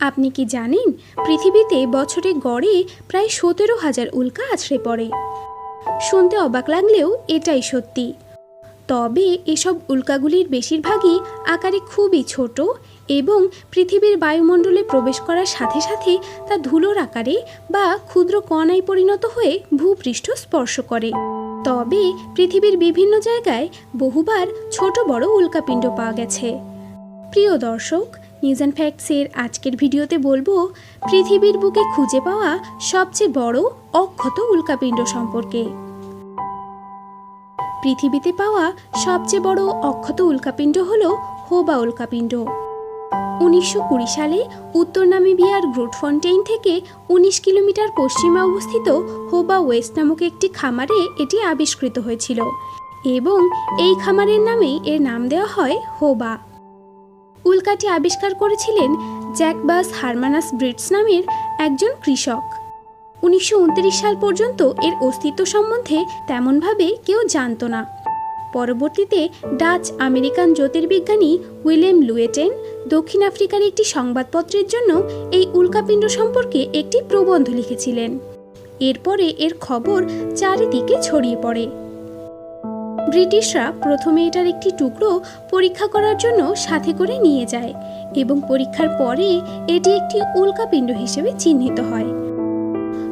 আপনি কি জানেন, পৃথিবীতে বছরে গড়ে প্রায় সতেরো হাজার উল্কা আছড়ে পড়ে। শুনতে অবাক লাগলেও এটাই সত্যি। তবে এসব উল্কাগুলির বেশিরভাগই আকারে খুবই ছোট এবং পৃথিবীর বায়ুমণ্ডলে প্রবেশ করার সাথে সাথে তা ধুলোর আকারে বা ক্ষুদ্র কণায় পরিণত হয়ে ভূপৃষ্ঠ স্পর্শ করে। তবে পৃথিবীর বিভিন্ন জায়গায় বহুবার ছোট বড় উল্কাপিণ্ড পাওয়া গেছে। প্রিয় দর্শক নিউজ অ্যান্ড ফ্যাক্টসের আজকের ভিডিওতে বলব, পৃথিবীর বুকে খুঁজে পাওয়া সবচেয়ে বড় অক্ষত উল্কাপিণ্ড সম্পর্কে। পৃথিবীতে পাওয়া সবচেয়ে বড় অক্ষত উল্কাপিণ্ড হল হোবা উল্কাপিণ্ড। উনিশশো কুড়ি সালে উত্তর নামিবিয়ার গ্রুটফন্টেইন থেকে উনিশ কিলোমিটার পশ্চিমে অবস্থিত হোবা ওয়েস্ট নামক একটি খামারে এটি আবিষ্কৃত হয়েছিল এবং এই খামারের নামেই এর নাম দেওয়া হয় হোবা। উল্কাটি আবিষ্কার করেছিলেন জ্যাকবাস হারমানাস ব্রিটস নামের একজন কৃষক। উনিশশো উনত্রিশ সাল পর্যন্ত এর অস্তিত্ব সম্বন্ধে তেমনভাবে কেউ জানত না। পরবর্তীতে ডাচ আমেরিকান জ্যোতির্বিজ্ঞানী উইলেম লুয়েটেন দক্ষিণ আফ্রিকার একটি সংবাদপত্রের জন্য এই উল্কাপিণ্ড সম্পর্কে একটি প্রবন্ধ লিখেছিলেন। এরপরে এর খবর চারিদিকে ছড়িয়ে পড়ে। ব্রিটিশরা প্রথমে এটার একটি টুকরো পরীক্ষা করার জন্য সাথে করে নিয়ে যায় এবং পরীক্ষার পরে এটি একটি উল্কাপিণ্ড হিসেবে চিহ্নিত হয়।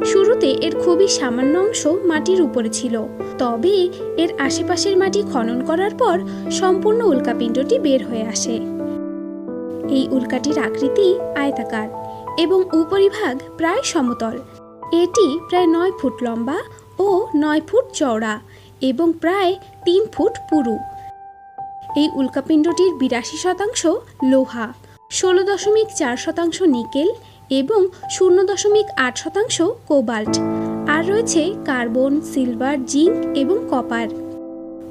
শুরুতে এর খুবই সামান্য অংশ মাটির উপরে ছিল। তবে এর আশেপাশের মাটি খনন করার পর সম্পূর্ণ উল্কাপিণ্ডটি বের হয়ে আসে। এই উল্কাটির আকৃতি আয়তাকার এবং উপরিভাগ প্রায় সমতল। এটি প্রায় নয় ফুট লম্বা ও নয় ফুট চওড়া এবং প্রায় তিন ফুট পুরু। এই উল্কাপিণ্ডটির বিরাশি শতাংশ লোহা, ষোলো দশমিক চার শতাংশ নিকেল এবং শূন্য দশমিক আট শতাংশ কোবাল্ট। আর রয়েছে কার্বন, সিলভার, জিঙ্ক এবং কপার।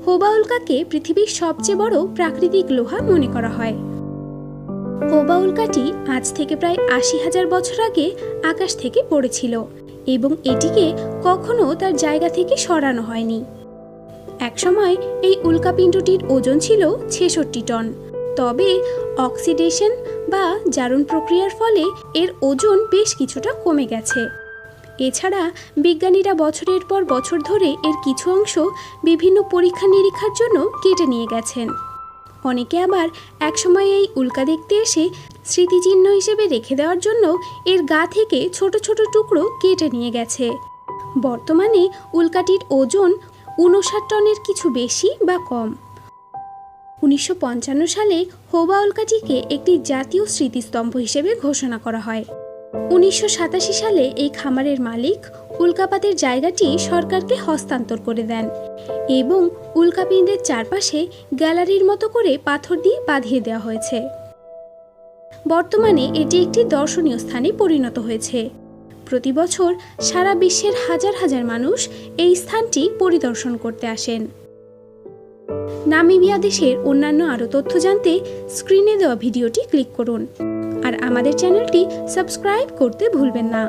হোবা উল্কাকে পৃথিবীর সবচেয়ে বড় প্রাকৃতিক লোহা মনে করা হয়। হোবা উল্কাটি আজ থেকে প্রায় আশি হাজার বছর আগে আকাশ থেকে পড়েছিল এবং এটিকে কখনো তার জায়গা থেকে সরানো হয়নি। একসময় এই উল্কাপিণ্ডটির ওজন ছিল ছেষট্টি টন। তবে অক্সিডেশন বা জারণ প্রক্রিয়ার ফলে এর ওজন বেশ কিছুটা কমে গেছে। এছাড়া বিজ্ঞানীরা বছরের পর বছর ধরে এর কিছু অংশ বিভিন্ন পরীক্ষা নিরীক্ষার জন্য কেটে নিয়ে গেছেন। অনেকে আবার একসময় এই উল্কা দেখতে এসে স্মৃতিচিহ্ন হিসেবে রেখে দেওয়ার জন্য এর গা থেকে ছোট ছোট টুকরো কেটে নিয়ে গেছে। বর্তমানে উল্কাটির ওজন উনষাট টনের কিছু বেশি বা কম। উনিশশো পঞ্চান্ন সালে হোবা উল্কাটিকে একটি জাতীয় স্মৃতিস্তম্ভ হিসেবে ঘোষণা করা হয়। উনিশশো সাতাশি সালে এই খামারের মালিক উল্কাপাতের জায়গাটি সরকারকে হস্তান্তর করে দেন এবং উল্কাপিণ্ডের চারপাশে গ্যালারির মতো করে পাথর দিয়ে বাঁধিয়ে দেওয়া হয়েছে। বর্তমানে এটি একটি দর্শনীয় স্থানে পরিণত হয়েছে। প্রতি বছর সারা বিশ্বের হাজার হাজার মানুষ এই স্থানটি পরিদর্শন করতে আসেন। নামিবিয়া দেশের অন্যান্য আরও তথ্য জানতে স্ক্রিনে দেওয়া ভিডিওটি ক্লিক করুন। আর আমাদের চ্যানেলটি সাবস্ক্রাইব করতে ভুলবেন না।